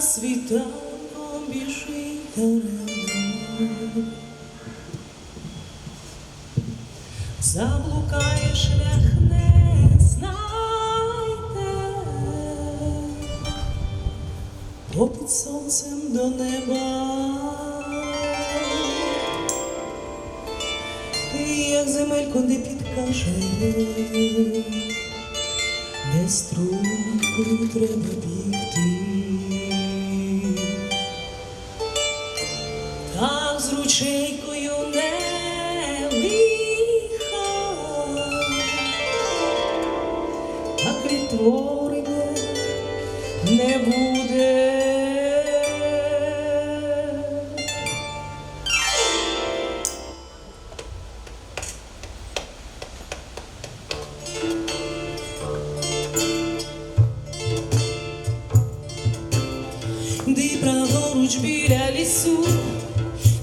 світанком біжить даремно. Заблукає шлях не знайде, сонцем до неба. Ти як земелько не підкаже, де стрункою треба бігти. Ди праворуч біля лісу,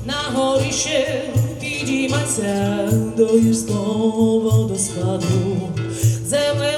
на горіще підіймайся до гірського водоспаду, земле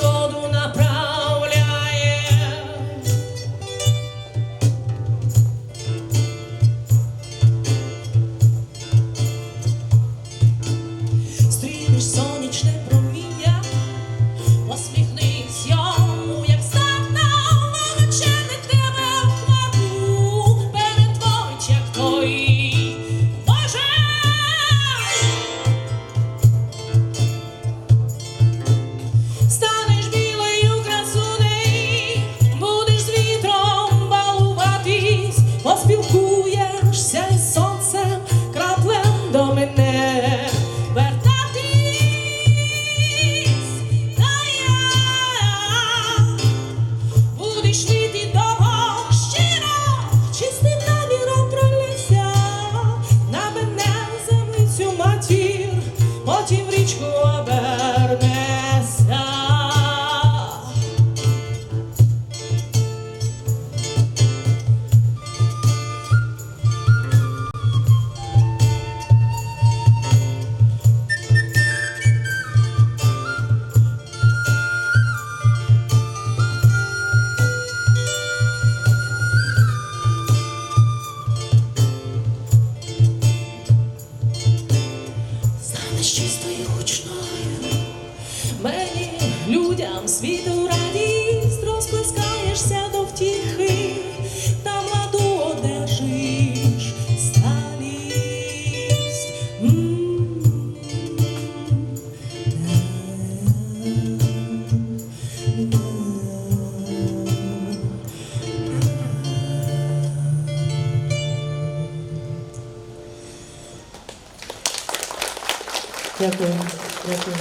людям, світу радість, розплескаєшся до втіхи, та владу одержиш сталість. Дякую, дякую.